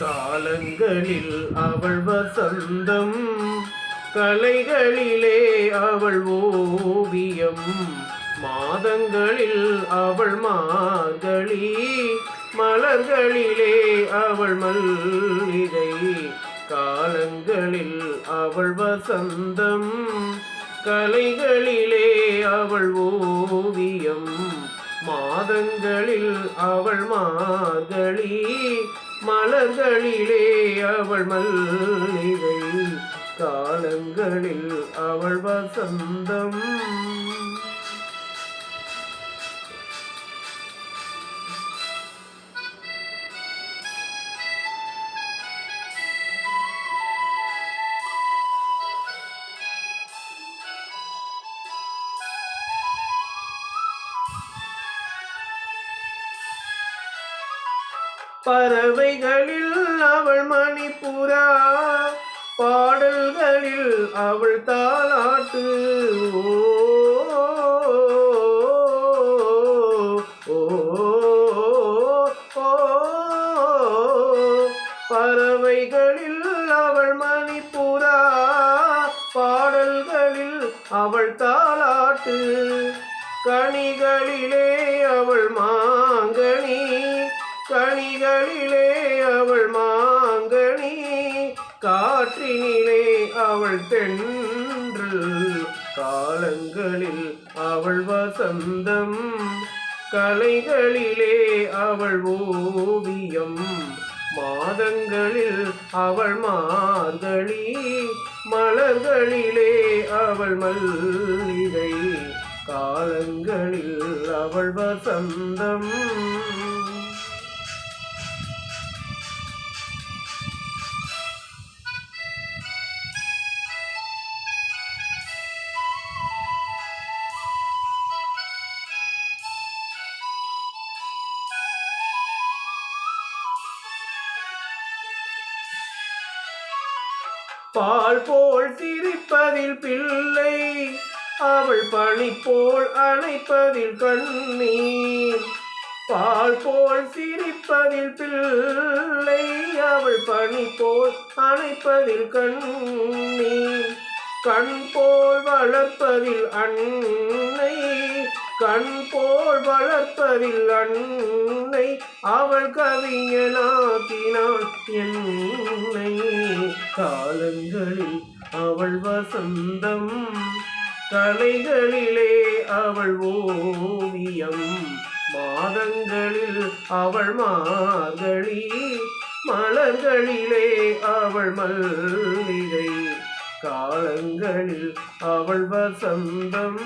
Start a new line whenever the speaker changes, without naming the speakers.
காலங்களில் அவள் வசந்தம் கலைகளிலே அவள் ஓவியம் மாதங்களில் அவள் மார்கழி மலர்களிலே அவள் மல்லிகை காலங்களில் அவள் வசந்தம் கலைகளிலே அவள் ஓவியம் மாதங்களில் அவள் மார்கழி மலர்களிலே அவள் மல்லிகை காலங்களில் அவள் வசந்தம். பறவைகளில் அவள் மணிப்புறா பாடல்களில் அவள் தாளாட்டு. பறவைகளில் அவள் மணிப்புறா பாடல்களில் அவள் தாளாட்டு. கனிகளிலே அவள் மா கனிகளிலே அவள் மாங்கனி காற்றினிலே அவள் தென்றல் காலங்களில் அவள் வசந்தம் கலைகளிலே அவள் ஓவியம் மாதங்களில் அவள் மார்கழி மலர்களிலே அவள் மல்லிகை காலங்களில் அவள் வசந்தம். பால் போல் சிரிப்பதில் பிள்ளை அவள் பணி போல் அணைப்பதில் கண்ணீர். பால் போல் சிரிப்பதில் பிள்ளை அவள் பணி போல் அணைப்பதில் கண்ணீர். கண் போல் வளர்ப்பதில் அன்னை கண் போல் வளர்ப்பதில் அன்னை அவள் கவிஞனாக்கினான் என் காலங்களில் அவள் வசந்தம் கலைகளிலே அவள் ஓவியம் மாதங்களில் அவள் மார்கழி மலர்களிலே அவள் மல்லிகை காலங்களில் அவள் வசந்தம்.